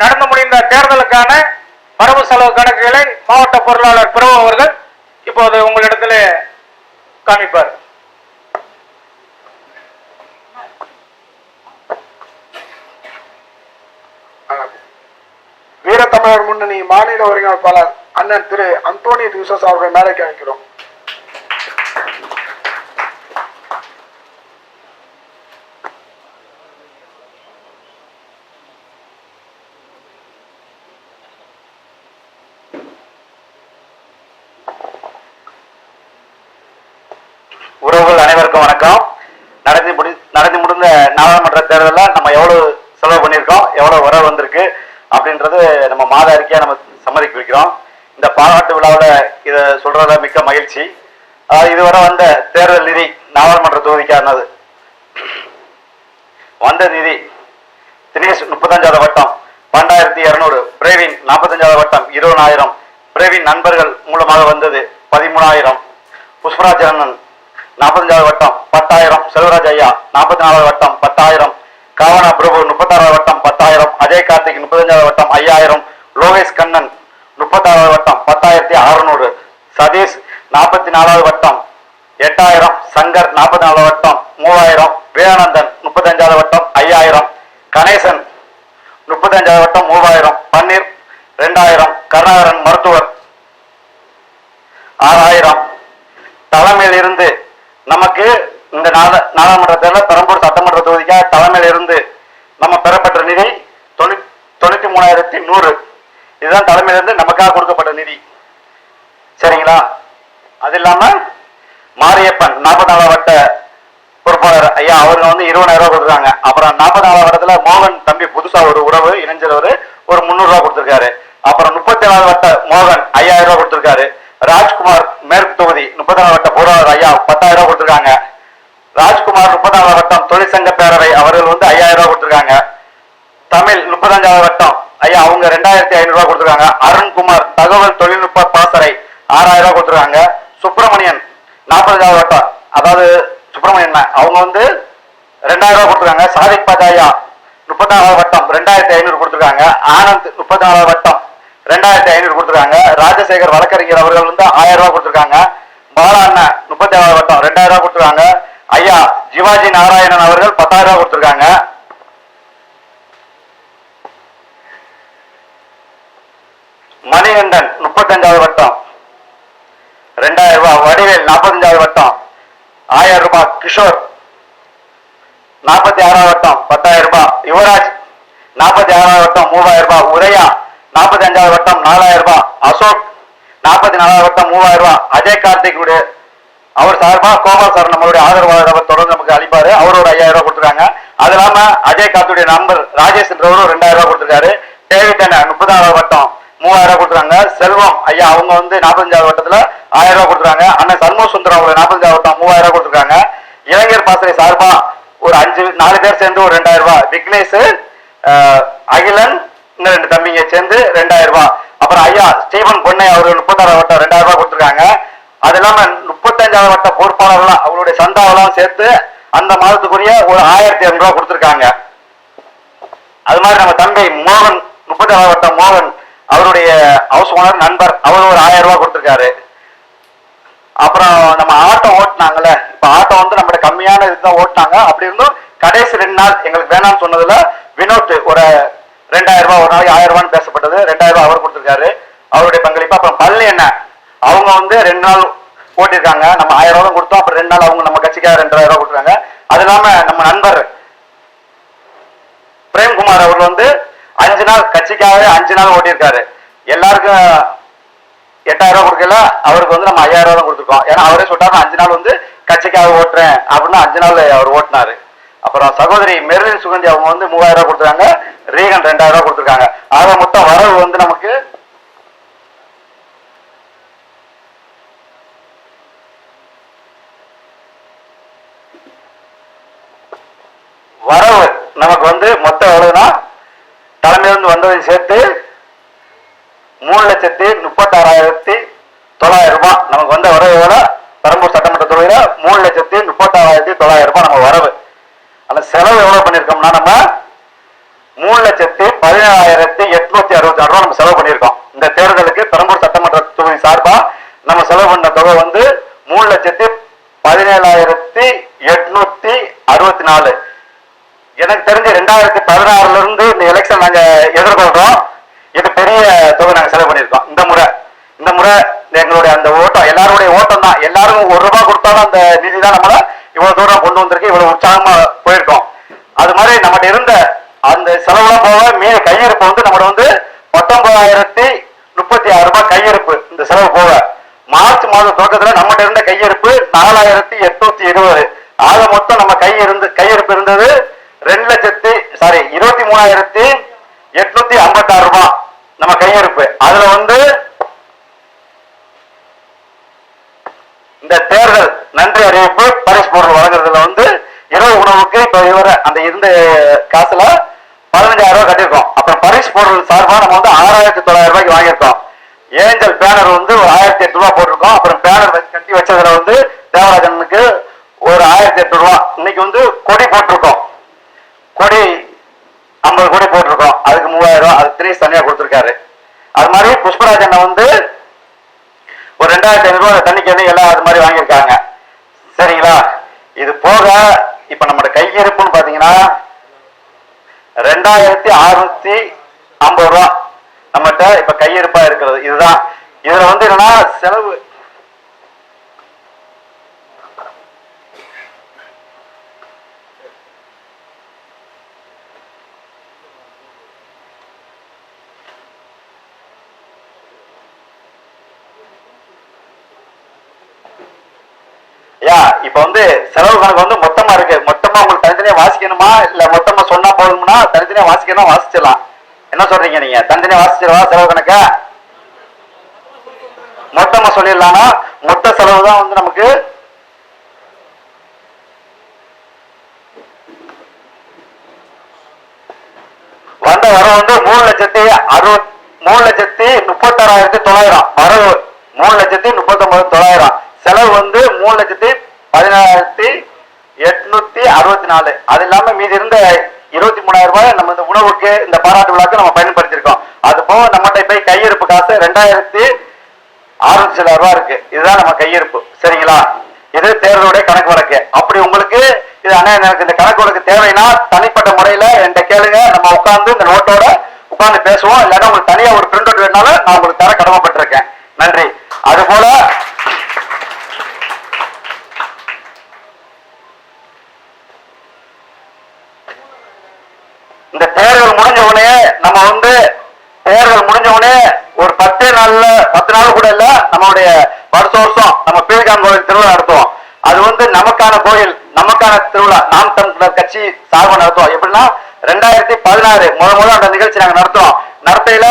நடந்து முடிந்த தேர்தலுக்கான வரவு செலவு கணக்குகளை மாவட்ட பொருளாளர் பிரபு அவர்கள் இப்போது உங்களிடத்தில் காமிப்பார் வீரத்தமிழர் முன்னணி மாநில ஒருங்கிணைப்பாளர் அண்ணன் திரு அந்தோனி டியூசஸ் அவர்கள் மேலே காமிக்கிறோம் உறவுகள் வணக்கம். நடந்து முடி நடந்து முடிந்த நாடாளுமன்ற தேர்தலில் நம்ம எவ்வளவு செலவு பண்ணியிருக்கோம் எவ்வளவு வரவு வந்திருக்கு அப்படின்றது நம்ம மாத அறிக்கையாக நம்ம சம்மதிக்க வைக்கிறோம். இந்த பாராட்டு விழாவில் இதை சொல்றதுல மிக்க மகிழ்ச்சி. இதுவரை வந்த தேர்தல் நிதி நாடாளுமன்ற தொகுதிக்கானது வந்த நிதி தினேஷ் முப்பத்தஞ்சாவது வட்டம் பன்னெண்டாயிரத்தி இருநூறு பிரேவின் நாற்பத்தஞ்சாவது வட்டம் இருபதாயிரம் பிரேவின் நண்பர்கள் மூலமாக வந்தது பதிமூணாயிரம் புஷ்பராஜ் அண்ணன் நாற்பத்தஞ்சாவது வட்டம் பத்தாயிரம். செல்வராஜ் ஐயா நாற்பத்தி நாலாவது வட்டம் பத்தாயிரம். காவனா பிரபு முப்பத்தாறாவது வட்டம் பத்தாயிரம். அஜய் கார்த்திக் முப்பத்தஞ்சாவது வட்டம் ஐயாயிரம். லோகேஷ் கண்ணன் முப்பத்தாறாவது வட்டம் பத்தாயிரத்தி அறுநூறு. சதீஷ் நாற்பத்தி நாலாவது வட்டம் எட்டாயிரம். சங்கர் நாற்பத்தி நாலாவது வட்டம் மூவாயிரம். விவேகானந்தன் முப்பத்தஞ்சாவது வட்டம் ஐயாயிரம். கணேசன் முப்பத்தஞ்சாவது வட்டம் மூவாயிரம். பன்னீர் ரெண்டாயிரம். கருணாகரன் மருத்துவர் ஆறாயிரம். தலைமையில் இருந்து நமக்கு இந்த நாடா நாடாளுமன்ற தேர்தல் பெரம்பூர் சட்டமன்ற தொகுதிக்காக தலைமையிலிருந்து நம்ம பெறப்பட்ட நிதி தொண்ணூ- தொண்ணூத்தி மூணாயிரத்தி நூறு. இதுதான் தலைமையிலிருந்து நமக்காக கொடுக்கப்பட்ட நிதி. சரிங்களா? அது இல்லாம மாரியப்பன் நாற்பத்தி நாலாம் வட்ட பொறுப்பாளர் ஐயா அவங்க வந்து இருபதாயிரம் ரூபாய் கொடுத்துருக்காங்க. அப்புறம் நாற்பத்தி நாலாம் வட்டத்துல மோகன் தம்பி புதுசா ஒரு உறவு இணைஞ்சவர் ஒரு முந்நூறு ரூபாய் கொடுத்திருக்காரு. அப்புறம் முப்பத்தி ஏழாவது வட்ட மோகன் ஐயாயிரம் ரூபாய் கொடுத்திருக்காரு. ராஜ்குமார் மேற்கு தொகுதி முப்பத்தி நாலு வட்ட பொருளாளர் ஐயா பத்தாயிரம் ரூபாய் கொடுத்திருக்காங்க ராஜ்குமார் முப்பத்தி நாலு வட்டம் தொழிற்சங்க பேரவை அவர்கள் வந்து ஐயாயிரம் ரூபாய் கொடுத்திருக்காங்க தமிழ் வட்டம் ஐயா அவங்க ரெண்டாயிரத்தி ஐநூறு ரூபாய் கொடுத்துருக்காங்க. அருண்குமார் தகவல் தொழில்நுட்ப பாசறை ஆறாயிரம் ரூபாய் கொடுத்துருக்காங்க. சுப்பிரமணியன் நாற்பத்தஞ்சாவது வட்டம் அதாவது சுப்பிரமணியன் அவங்க வந்து ரெண்டாயிரம் ரூபாய் கொடுத்துருக்காங்க. சாதிக் பாஜாயா முப்பத்தாறாவது வட்டம் ரெண்டாயிரத்தி ஐநூறு கொடுத்துருக்காங்க. ஆனந்த் முப்பத்தாறாவது வட்டம் ரெண்டாயிரத்தி ஐநூறு கொடுத்துருக்காங்க. ராஜசேகர் வழக்கறிஞர் அவர்கள் வந்து ஆயிரம் ரூபாய் கொடுத்துருக்காங்க. பாலா அண்ணன் முப்பத்தி ஏழாவது வட்டம் ரெண்டாயிரம் ரூபாய் கொடுத்துருக்காங்க. ஐயா சிவாஜி நாராயணன் அவர்கள் பத்தாயிரம் ரூபாய் கொடுத்துருக்காங்க. மணிகண்டன் முப்பத்தஞ்சாவது வட்டம். ரெண்டாயிரம் ரூபாய் வடிவேல் நாற்பத்தஞ்சாவது வட்டம். ஆயிரம் ரூபாய் கிஷோர் நாற்பத்தி ஆறாவது வட்டம். பத்தாயிரம் ரூபாய் யுவராஜ் நாற்பத்தி ஆறாவது வட்டம். மூவாயிரம் ரூபாய் உரையா நாற்பத்தி அஞ்சாவது வட்டம். நாலாயிரம் ரூபாய் அசோக் நாற்பத்தி நாலாவது வட்டம். மூவாயிரம் ரூபாய் அஜய் கார்த்திக் உடைய அவர் சார்பா கோபால் சார் நம்மளுடைய ஆதரவாளர் அவர் தொடர்ந்து நமக்கு அளிப்பாரு. அவர் ஒரு ஐயாயிரம் ரூபாய் கொடுத்துருக்காங்க. அது இல்லாம அஜய் கார்த்தியுடைய நம்பர் ராஜேஷ் என்றவர் ரெண்டாயிரம் ரூபாய் கொடுத்துருக்காரு. டேவிட் அண்ணன் முப்பதாவது வட்டம். மூவாயிரம் ரூபாய் கொடுத்துருக்காங்க செல்வம் ஐயா அவங்க வந்து நாற்பத்தஞ்சாவது வட்டத்தில் ஆயிரம் ரூபாய் கொடுத்துருக்காங்க அண்ணன் சண்முக சுந்தரம் அவங்க நாற்பத்தஞ்சாவது வட்டம் மூவாயிரம் ரூபாய் கொடுத்துருக்காங்க. இளைஞர் பாசறை சார்பா ஒரு அஞ்சு நாலு பேர் சேர்ந்து ஒரு ரெண்டாயிரம் ரூபாய். விக்னேஷ் அகிலன் இன்னும் ரெண்டு தம்பிங்க சேர்ந்து ரெண்டாயிரம் ரூபாய். அப்புறம் ஐயா ஸ்டீபன் பொன்னை அவர் முப்பத்தாறு வட்டம் ரெண்டாயிரம் ரூபாய் கொடுத்துருக்காங்க. அது இல்லாம முப்பத்தஞ்சாவது வட்ட பொறுப்பாளர்லாம் அவருடைய சந்தாவெல்லாம் சேர்த்து அந்த மாதத்துக்குரிய ஒரு ஆயிரத்தி இரநூறு ரூபாய் கொடுத்துருக்காங்க. அது மாதிரி நம்ம தம்பி மோகன் முப்பத்தாறாவது வட்டம் மோகன் அவருடைய ஹவுஸ் ஓனர் நண்பர் அவர் ஒரு ஆயிரம் ரூபாய் கொடுத்துருக்காரு. அப்புறம் நம்ம ஆட்டோ ஓட்டினாங்கல்ல இப்ப ஆட்டோ வந்து நம்மளோட கம்மியான இதுதான் ஓட்டினாங்க. அப்படி இருந்தும் கடைசி ரெண்டு நாள் எங்களுக்கு வேணாம்னு சொன்னதுல வினோத் ஒரு ரெண்டாயிரம் ரூபாய் ஒரு நாளைக்கு ஆயிரம் ரூபான்னு பேசப்பட்டது. ரெண்டாயிரம் ரூபாய் அவர் கொடுத்துருக்காரு. அவருடைய பங்களிப்பு அப்புறம் பல்லு என்ன? அவங்க வந்து ரெண்டு நாள் ஓட்டிருக்காங்க நம்ம ஆயிரம் ரூபாய் கொடுத்தோம். அப்புறம் ரெண்டு நாள் அவங்க நம்ம கட்சிக்காக ரெண்டாயிரம் ரூபாய் கொடுத்துருக்காங்க. அது இல்லாம நம்ம நண்பர் பிரேம்குமார் அவர் வந்து அஞ்சு நாள் கட்சிக்காகவே அஞ்சு நாள் ஓட்டியிருக்காரு. எல்லாருக்கும் எட்டாயிரம் ரூபாய் கொடுக்கல அவருக்கு வந்து நம்ம ஐயாயிரம் ரூபாய் தான் கொடுத்துருக்கோம். ஏன்னா அவரே சொல்லிட்டாரு அஞ்சு நாள் வந்து கட்சிக்காக ஓட்டுறேன் அப்படின்னு அஞ்சு நாள் அவர் ஓட்டினாரு. அப்புறம் சகோதரி மெர்லின் சுகந்தி அவங்க வந்து மூவாயிரம் ரூபாய் கொடுத்துருக்காங்க ரீகன் ரெண்டாயிரம் ரூபாய் கொடுத்துருக்காங்க. ஆக மொத்தம் வரவு வந்து நமக்கு வரவு நமக்கு வந்து மொத்தம் எவ்வளவுன்னா இருந்து வந்ததை சேர்த்து மூணு லட்சத்தி முப்பத்தாறாயிரத்தி தொள்ளாயிரம் ரூபாய் நமக்கு வந்த வரவோட பெரம்பூர் சட்டமன்ற தொகுதியில மூணு லட்சத்தி முப்பத்தாறாயிரத்தி தொள்ளாயிரம் ரூபாய் நம்ம வரவு. அந்த செலவு எவ்வளவு பண்ணிருக்கோம்னா நம்ம மூணு லட்சத்தி பதினேழாயிரத்தி எட்நூத்தி அறுபத்தி ஆறு ரூபா நம்ம செலவு பண்ணியிருக்கோம். இந்த தேர்தலுக்கு பெரம்பூர் சட்டமன்ற தொகுதி சார்பா நம்ம செலவு பண்ண தொகை வந்து மூணு லட்சத்தி பதினேழாயிரத்தி எட்நூத்தி அறுபத்தி நாலு. எனக்கு தெரிஞ்ச ரெண்டாயிரத்தி பதினாறுல இருந்து இந்த எலெக்ஷன் நாங்க எதிர்கொள்றோம். இது பெரிய தொகை நாங்க செலவு பண்ணியிருக்கோம். இந்த முறை இந்த முறை எங்களுடைய அந்த ஓட்டம் எல்லாருடைய ஓட்டம் தான். எல்லாரும் ஒரு ரூபாய் கொடுத்தாலும் அந்த நிதி தான் நம்மள இவ்வளவு தூரம் கொண்டு வந்திருக்கு இவ்வளவு உற்சாகமா போயிருக்கோம். அது மாதிரி நம்மகிட்ட இருந்த அந்த செலவுலாம் போக மீ கையிருப்பு வந்து நம்மளோட வந்து பத்தொன்பதாயிரத்தி முப்பத்தி ஆறு ரூபாய் கையிருப்பு இந்த செலவு போக. மார்ச் மாத தொடக்கத்துல நம்மகிட்ட இருந்த கையிருப்பு நாலாயிரத்தி எட்நூத்தி இருபது ஆக மொத்தம் நம்ம கை இருந்து கையிருப்பு இருந்தது ரெண்டு லட்சத்தி சாரி இருபத்தி மூணாயிரத்தி எட்நூத்தி ஐம்பத்தாறு ரூபாய். நம்ம கையிருப்பு. அதுல வந்து இந்த தேர்தல் நன்றி அறிவிப்பு பரிசு பொருள் வழங்குறதுல வந்து இரவு உணவுக்கு இப்ப இவர அந்த இருந்த காசுல பதினஞ்சாயிரம் ரூபாய் கட்டியிருக்கோம். அப்புறம் பரிசு பொருள் சார்பாக நம்ம வந்து ஆறாயிரத்தி தொள்ளாயிரம் ரூபாய்க்கு வாங்கியிருக்கோம். ஏஞ்சல் பேனர் வந்து ஒரு ஆயிரத்தி எட்டு ரூபாய் போட்டிருக்கோம். அப்புறம் பேனர் கட்டி வச்சதுல வந்து தேவராஜனுக்கு ஒரு ஆயிரத்தி எட்டு ரூபாய். இன்னைக்கு வந்து கொடி போட்டிருக்கோம். கொடி ஐம்பது கோடி போட்டிருக்கோம். அதுக்கு மூவாயிரம் அதுக்கு அது தினேஷ் தனியா கொடுத்திருக்காரு. அது மாதிரி புஷ்பராஜன் வந்து ஒரு ரெண்டாயிரத்தி ஐநூறு ரூபாய் தண்ணிக்கு வந்து எல்லாம் அது மாதிரி வாங்கியிருக்காங்க. சரிங்களா? இது போக இப்ப நம்மளோட கையிருப்புன்னு பாத்தீங்கன்னா ரெண்டாயிரத்தி அறுநூத்தி ஐம்பது ரூபா நம்மகிட்ட இப்ப கையிருப்பா இருக்கிறது. இதுதான். இதுல வந்து என்னன்னா செலவு யா இப்ப வந்து செலவு கணக்கு வந்து மொத்தமா இருக்கு. மொத்தமா உங்களுக்கு தனித்தனியா வாசிக்கணுமா? இல்ல மொத்தமா சொன்னா போதும்னா தனித்தனியா வாசிக்கணும்? வாசிச்சிடலாம். என்ன சொல்றீங்க நீங்க? தனித்தனியா வாசிச்சிடவா செலவு கணக்க? மொத்தமா சொல்லிடலாம்னா மொத்த செலவு தான் வந்து நமக்கு வந்த வரவு வந்து மூணு லட்சத்தி அறுபத் மூணு லட்சத்தி முப்பத்தாறாயிரத்தி தொள்ளாயிரம். வரவு மூணு லட்சத்தி முப்பத்தொன்பது தொள்ளாயிரம். செலவு வந்து மூணு லட்சத்தி பதினாயிரத்தி எட்நூத்தி அறுபத்தி நாலு. அது இல்லாம மீதி இருந்த இருபத்தி மூணாயிரம் ரூபாய் நம்ம இந்த உணவுக்கு இந்த பாராட்டு விழாக்கு நம்ம பயன்படுத்தியிருக்கோம். அது போக நம்மகிட்ட இப்ப கையிருப்பு காசு ரெண்டாயிரத்தி அறுநூத்தி சில ரூபாய் இருக்கு. இதுதான் நம்ம கையிருப்பு. சரிங்களா? இது தேர்தலுடைய கணக்கு வழக்கு. அப்படி உங்களுக்கு இது அண்ணா எனக்கு இந்த கணக்கு வழக்கு தேவைன்னா தனிப்பட்ட முறையில என்கிட்ட கேளுங்க. நம்ம உட்கார்ந்து இந்த நோட்டோட உட்கார்ந்து பேசுவோம். இல்லாட்டா உங்களுக்கு தனியா ஒரு பிரிண்ட் அவுட் வேணாலும் நான் உங்களுக்கு தர கடமைப்பட்டிருக்கேன். நன்றி. அது போல இந்த தேர்தல் முடிஞ்ச உடனே நம்ம வந்து தேர்தல் முடிஞ்ச உடனே ஒரு பத்தே நாள்ல பத்து நாள் கூட இல்ல நம்மளுடைய வருஷம் வருஷம் நம்ம பீழ்காம் கோயில் திருவிழா நடத்துவோம். அது வந்து நமக்கான கோயில் நமக்கான திருவிழா. நாம் தமிழர் கட்சி சார்பாக நடத்துவோம். எப்படின்னா ரெண்டாயிரத்தி பதினாறு முத முதல் அந்த நிகழ்ச்சி நாங்க நடத்துவோம் நடத்தையில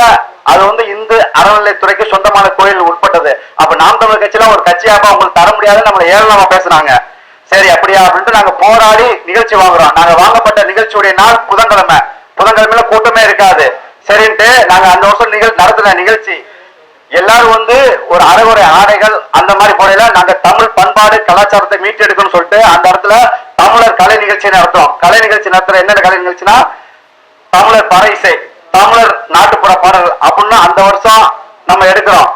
அது வந்து இந்து அறநிலைத்துறைக்கு சொந்தமான கோயில் உட்பட்டது. அப்ப நாம் தமிழர் கட்சியில ஒரு கட்சியாப்பா உங்களுக்கு தர முடியாதுன்னு நம்மளை ஏளனமா பேசுனாங்க. சரி அப்படியா அப்படின்ட்டு நாங்க போராடி நிகழ்ச்சி வாங்குறோம். நாங்க வாங்கப்பட்ட நிகழ்ச்சியுடைய நாள் புதன்கிழமை. புதன்கிழமையில கூட்டமே இருக்காது. சரின்ட்டு நாங்க அந்த வருஷம் நிகழ் நடத்தின நிகழ்ச்சி. எல்லாரும் வந்து ஒரு அறகுறை ஆடைகள் அந்த மாதிரி போடையில நாங்க தமிழ் பண்பாடு கலாச்சாரத்தை மீட்டெடுக்கணும்னு சொல்லிட்டு அந்த இடத்துல தமிழர் கலை நிகழ்ச்சி நடத்தும் கலை நிகழ்ச்சி நடத்துற என்னென்ன கலை நிகழ்ச்சினா தமிழர் பற இசை தமிழர் நாட்டுப்புற பாடல் அப்படின்னு அந்த வருஷம் நம்ம எடுக்கிறோம்.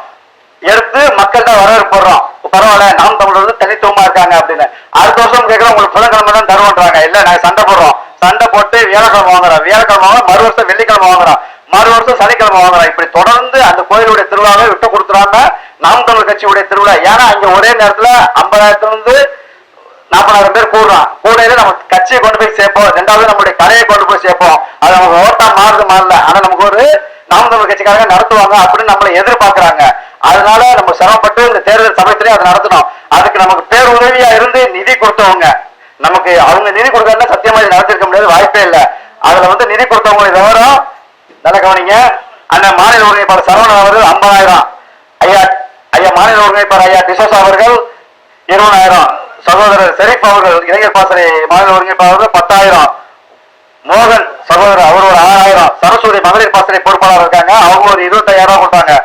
எடுத்து மக்கள்கிட்ட வரவேற்படுறோம் பரவாயில்ல நாம் தமிழர் வந்து தனித்துவமா இருக்காங்க அப்படின்னு. அடுத்த வருஷம் கேட்கிறோம் உங்களுக்கு புதன்கிழமை தான் தருவோன்றாங்க. இல்ல நாங்க சண்டை போடுறோம். சண்டை போட்டு வியாழக்கிழமை வாங்குறான் வியாழக்கிழமை வாங்க மறு வருஷம் வெள்ளிக்கிழமை வாங்குறோம் மறு வருஷம் சனிக்கிழமை வாங்குறான் இப்படி தொடர்ந்து அந்த கோயிலுடைய திருவிழாவை விட்டு கொடுத்துறாங்க நாம் தமிழ் கட்சியுடைய திருவிழா. ஏன்னா அங்க ஒரே நேரத்துல ஐம்பதாயிரத்துல இருந்து நாற்பதாயிரம் பேர் கூடுறான். கூடையில நம்ம கட்சியை கொண்டு போய் சேர்ப்போம். ரெண்டாவது நம்மளுடைய கலையை கொண்டு போய் சேர்ப்போம். அது நமக்கு ஓட்டா மாறுது மாறல. ஆனா நமக்கு ஒரு நாம் தமிழ் கட்சிக்காரங்க நடத்துவாங்க அப்படின்னு நம்மளை எதிர்பார்க்கிறாங்க. அதனால நம்ம சிரமப்பட்டு இந்த தேர்தல் சமயத்திலே அதை நடத்தணும். அதுக்கு நமக்கு பேர் உதவியா இருந்து நிதி கொடுத்தவங்க. நமக்கு அவங்க நிதி கொடுக்கறதுனா சத்தியமா நடத்திருக்க முடியாது வாய்ப்பே இல்லை. அதுல வந்து நிதி கொடுத்தவங்களை விவரம் நல்ல கவனிங்க. அண்ணன் மாநில ஒருங்கிணைப்பாளர் சரவணன் அவர்கள் ஐம்பதாயிரம். ஐயா ஐயா மாநில ஒருங்கிணைப்பாளர் ஐயா டிசோஸ் அவர்கள் இருபதாயிரம். சகோதரர் செரீப் அவர்கள் இளைஞர் பாசறை மாநில ஒருங்கிணைப்பாளர் பத்தாயிரம். மோகன் சகோதரர் அவர் ஒரு ஆறாயிரம். சரஸ்வதி மகளிர் பாசறை பொறுப்பாளர் இருக்காங்க அவங்க ஒரு இருபத்தாயிரம் கொடுத்தாங்க.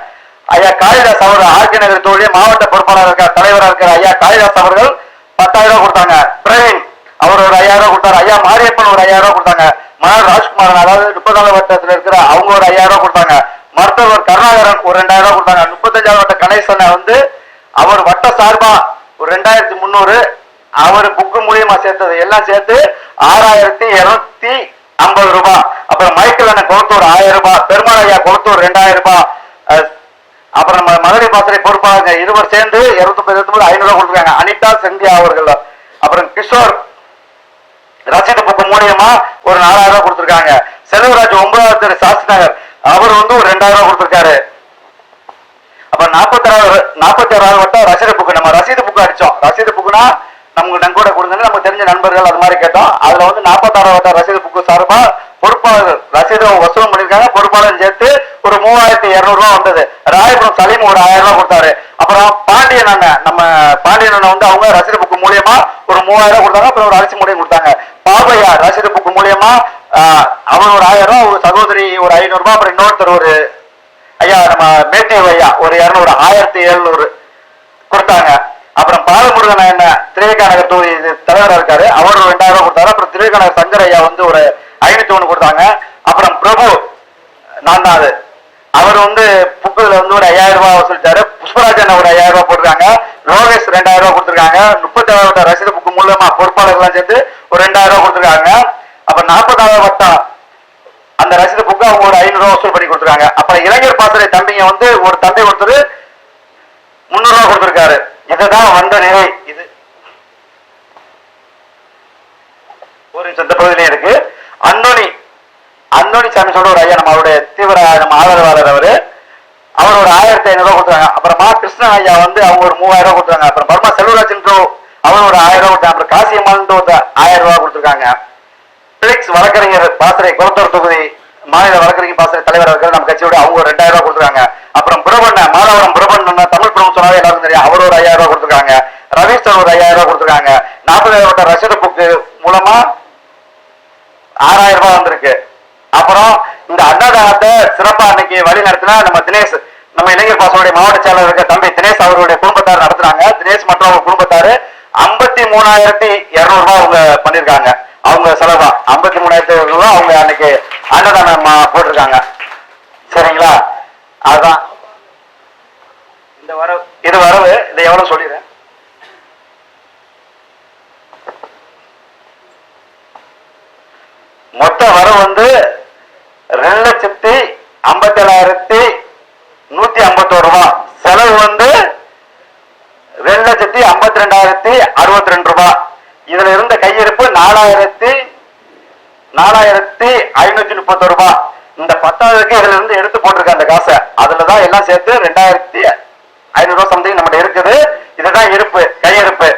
ஐயா காளிதாஸ் அவர்கள் ஆர்கே நகர் தொழிலே மாவட்ட பொறுப்பாளர் இருக்கார் தலைவராக இருக்கிற ஐயா காளிதாஸ் அவர்கள் பத்தாயிரம் கொடுத்தாங்க. பிரவீன் அவர் ஒரு ஐயாயிரம் ரூபாய் கொடுத்தாரு. ஐயா மாரியப்பன் ஒரு ஐயாயிரம் ரூபாய் கொடுத்தாங்க. மலர் ராஜ்குமாரன் அதாவது முப்பதாவது வட்டத்தில் இருக்கிற அவங்க ஒரு ஐயாயிரம் ரூபாய் கொடுத்தாங்க. முப்பத்தஞ்சாவது வட்ட கணேசனை வந்து அவர் வட்ட சார்பா ஒரு ரெண்டாயிரத்தி முந்நூறு அவர் புக்கு மூலியமா சேர்த்தது. எல்லாம் சேர்த்து ஆறாயிரத்தி இருநூத்தி ஐம்பது ரூபாய். அப்புறம் மைக்கேல் அண்ணன் கொளத்தூர் ஆயிரம் ரூபாய். பெருமாள் ஐயா கொளத்தூர் ரெண்டாயிரம் ரூபாய். அப்புறம் நம்ம மதுரை பாசறை பொறுப்பாளங்க இருவர் சேர்ந்து இருநூத்தி இருபத்தி ஐநூறு ரூபாய் கொடுத்துருக்காங்க. அனிதா செந்தியா அவர்கள். அப்புறம் கிஷோர் ரசீது புக்கு மூலியமா ஒரு நாலாயிரம் ரூபாய் கொடுத்திருக்காங்க. செல்வராஜ் ஒன்பதாவது தெரு சாஸ்தி நகர். அவர் வந்து ஒரு ரெண்டாயிரம் ரூபாய் கொடுத்துருக்காரு. அப்ப நாற்பத்தாறு நாற்பத்தி ஆறாவது வட்டம் ரசீது புக்கு. நம்ம ரசீது புக்கு அடிச்சோம். ரசீது புக்குனா நமக்கு நன்கூட கொடுங்கன்னு நமக்கு தெரிஞ்ச நண்பர்கள் அது மாதிரி கேட்டோம். அதுல வந்து நாற்பத்தாறாவது வட்டம் ரசீது புக்கு சார்பா பொறுப்பாளர் ரசீதை வசூலம் பண்ணிருக்காங்க பொறுப்பாளர் சேர்த்து ஒரு மூவாயிரத்தி இருநூறு வந்தது. ராயபுரம் சலீம் ஒரு ஆயிரம் ரூபாய் கொடுத்தாரு. அப்புறம் பாண்டியன் அண்ணன் நம்ம பாண்டியன் அண்ணன் வந்து அவங்க ரசீது புக்கு மூலியமா ஒரு மூவாயிரம் ரூபாய் கொடுத்தாங்க. அப்புறம் ஒரு அரிசி மூலியம் கொடுத்தாங்க. பாபையா ரசீது புக்கு மூலியமா அவன் ஒரு ஆயிரம் ரூபாய் ஒரு சகோதரி ஒரு ஐநூறு ரூபாய் அப்புறம் இன்னொருத்தர் ஒரு ஐயா நம்ம மேட்டிவ் ஐயா ஒரு இருநூறு ஆயிரத்தி எழுநூறு கொடுத்தாங்க. அப்புறம் பாலமுருகன் என்ன திரைக்காநகர் தொகுதி இது இருக்காரு. அவர் ஒரு ரெண்டாயிரம் ரூபாய் கொடுத்தாரு. அப்புறம் திரைக்காநகர் சங்கர் ஐயா வந்து ஒரு ஐநூத்தி ஒண்ணு கொடுத்தாங்க. அப்புறம் பிரபு நான் தான் அது. அவர் வந்து புக்குல வந்து ஒரு ஐயாயிரம் ரூபாய் வசூலிச்சாரு புஷ்பராஜன் ஒரு ஐயாயிரம் ரூபாய் போட்டிருக்காங்க. லோகேஷ் ரெண்டாயிரம் ரூபாய் கொடுத்திருக்காங்க. முப்பத்தாயிரம் வட்ட ரசீது புக்கு மூலமா பொறுப்பாளர்கள்லாம் சேர்த்து ஒரு ரெண்டாயிரம் ரூபாய் கொடுத்திருக்காங்க. அப்புறம் நாற்பதாயிரம் வட்டம் அந்த ரசீது புக்கு அவங்க ஒரு ஐநூறு ரூபாய் வசூல் பண்ணி கொடுத்துருக்காங்க. அப்புறம் இளைஞர் பாசறை தம்பிங்க வந்து ஒரு தந்தை ஒருத்தர் முன்னூறு ரூபாய் கொடுத்திருக்காரு. இதுதான் வந்த நிலை. இது ஒரு நிமிஷம் இந்த பகுதியிலே இருக்கு. அந்தோணி. அந்தோணி சாமி சொல்ற ஒரு ஐயா நம்ம அவருடைய தீவிர நம்ம ஆதரவாளர் அவரு. அவர் ஒரு ஆயிரத்தி ஐநூறு ரூபாய் கொடுத்தாங்க அப்புறம் கிருஷ்ணன் ஐயா வந்து அவங்க ஒரு மூவாயிரம் ரூபாய் கொடுத்தாங்க அப்புறம் பர்மா செல்வராஜன் அவர் ஒரு ஆயிரம் ரூபாய் கொடுத்தாங்க அப்புறம் காசியம்மான் ஒரு ஆயிரம் ரூபாய் கொடுத்துருக்காங்க. பிளிக்ஸ் வழக்கறிஞர் பாசறை குளத்தூர் தொகுதி மாநில வழக்கறிஞர் பாசறை தலைவர் இருக்கிற நம்ம கட்சியோட அவங்க ஒரு ரெண்டாயிரம் ரூபாய் கொடுத்துருக்காங்க. அப்புறம் பிரபண்ண மாதவரம் பிரபண்ண தமிழ் பிரபு சொன்னாவே எல்லாருக்கும் தெரியும். அவர் ஒரு ஐயாயிரம் ரூபாய் கொடுத்துருக்காங்க. ரவீஷ் ஒரு ஐயாயிரம் ரூபாய் கொடுத்துருக்காங்க. நாற்பதாயிரம் வட்ட புக்கு மூலமா ஆறாயிரம் ரூபாய் வந்திருக்கு. அப்புறம் இந்த அன்னதானத்தை சிறப்பா அன்னைக்கு வழி நடத்தினா நம்ம தினேஷ் நம்ம இளைஞர் பாசனுடைய மாவட்ட செயலர் இருக்க தம்பி தினேஷ் அவருடைய குடும்பத்தார் நடத்துனாங்க தினேஷ் மற்றும் அவங்க குடும்பத்தாரு ஐம்பத்தி மூணாயிரத்தி இருநூறு ரூபாய் அவங்க பண்ணிருக்காங்க. அவங்க செலவா ஐம்பத்தி மூணாயிரத்தி ரூபாய் அவங்க அன்னைக்கு அன்னதானம் போட்டிருக்காங்க. சரிங்களா? அதுதான் இந்த வரவு. இது வரவு. இது எவ்வளவு சொல்லிடுறேன்? மொத்த வரவு வந்து ரெண்டு லட்சத்தி ஐம்பத்தி ஏழாயிரத்தி நூத்தி ஐம்பத்தோரு ரூபாய். செலவு வந்து ரெண்டு லட்சத்தி ஐம்பத்தி ரெண்டாயிரத்தி அறுபத்தி ரெண்டு ரூபாய். இதுல இருந்த கையிருப்பு நாலாயிரத்தி நாலாயிரத்தி ஐநூத்தி முப்பத்தி ரூபாய். இந்த பத்தாவதுக்கு இதுல இருந்து எடுத்து போட்டிருக்க அந்த காசை. அதுலதான் எல்லாம் சேர்த்து ரெண்டாயிரத்தி ஐநூறு ரூபாய் சம்திங் நம்மகிட்ட இருக்குது. இதுதான் இருப்பு கையிருப்பு.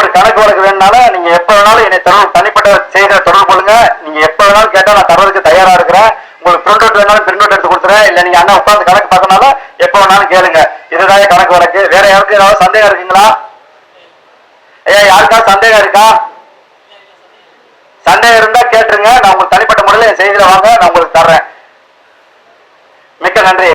ஒரு கணக்கு வழக்கு வேணுனாலும் நீங்க எப்ப வேணாலும் என்னை தொடர்பு தனிப்பட்ட செய்த தொடர்பு கொள்ளுங்க. நீங்க எப்ப வேணாலும் கேட்டா நான் தரதுக்கு தயாரா இருக்கிறேன். உங்களுக்கு பிரிண்ட் அவுட் வேணாலும் பிரிண்ட் அவுட் எடுத்து கொடுத்துறேன். இல்ல நீங்க அண்ணா உட்காந்து கணக்கு பார்க்கனாலும் எப்ப வேணாலும் கேளுங்க. இதுதான் கணக்கு வழக்கு. வேற யாருக்கும் ஏதாவது சந்தேகம் இருக்குங்களா? ஐயா யாருக்காவது சந்தேகம் இருக்கா? சந்தேகம் இருந்தா கேட்டுருங்க. நான் உங்களுக்கு தனிப்பட்ட முறையில் செய்தியில வாங்க நான் உங்களுக்கு தர்றேன். மிக்க நன்றி.